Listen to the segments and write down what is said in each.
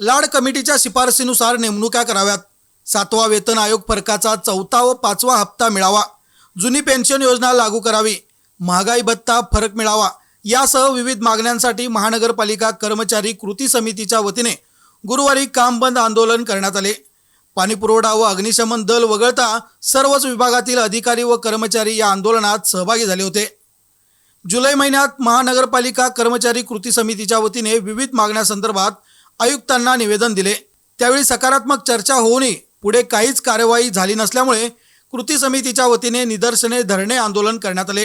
लाड कमिटीच्या शिफारसीनुसार नेमणुका कराव्यात. सातवा वेतन आयोग फरकाचा चौथा व पाचवा हप्ता मिळावा. जुनी पेन्शन योजना लागू करावी. महागाई भत्ता फरक मिळावा. यासह विविध मागण्यांसाठी महानगरपालिका कर्मचारी कृती समितीच्या वतीने गुरुवारी काम बंद आंदोलन करण्यात आले. पाणीपुरवठा व अग्निशमन दल वगळता सर्वच विभागातील अधिकारी व कर्मचारी या आंदोलनात सहभागी झाले होते. जुलै महिन्यात महानगरपालिका कर्मचारी कृती समितीच्या वतीने विविध मागण्यासंदर्भात आयुक्तांना निवेदन दिले. त्यावेळी सकारात्मक चर्चा होऊनही पुढे काहीच कार्यवाही झाली नसल्यामुळे कृती समितीच्या वतीने निदर्शने धरणे आंदोलन करण्यात आले.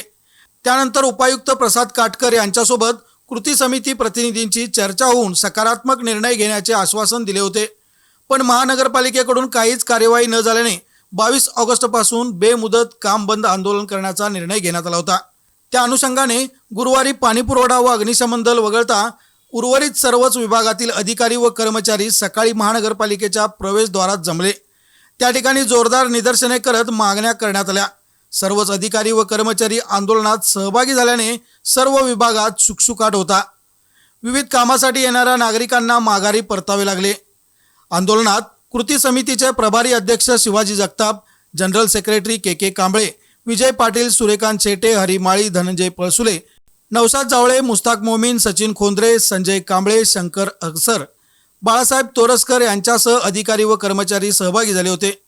त्यानंतर उपायुक्त प्रसाद काटकर यांच्यासोबत कृती समिती प्रतिनिधींची चर्चा होऊन सकारात्मक निर्णय घेण्याचे आश्वासन दिले होते. पण महानगरपालिकेकडून काहीच कार्यवाही न झाल्याने बावीस ऑगस्टपासून बेमुदत काम बंद आंदोलन करण्याचा निर्णय घेण्यात आला होता. त्या अनुषंगाने गुरुवारी पाणीपुरवठा व अग्निशमन दल वगळता उर्वरित सर्वच विभागातील अधिकारी व कर्मचारी सकाळी महानगरपालिकेच्या प्रवेशद्वारात जमले. त्या ठिकाणी जोरदार निदर्शने करत मागण्या करण्यात आल्या. सर्वच अधिकारी व कर्मचारी आंदोलनात सहभागी झाल्याने सर्व विभागात शुकशुकाट होता. विविध कामासाठी येणाऱ्या नागरिकांना माघारी परतावे लागले. आंदोलनात कृती समितीचे प्रभारी अध्यक्ष Shivaji Jagtap general secretary K K Kamble Vijay Patil Suryakant Shete Harimali Dhananjay Palsule Navsad Jawale Mushtaq Momin Sachin Khondre Sanjay Kamble Shankar Agsar Balasaheb Toraskar यांच्यासह अधिकारी व कर्मचारी सहभागी झाले होते.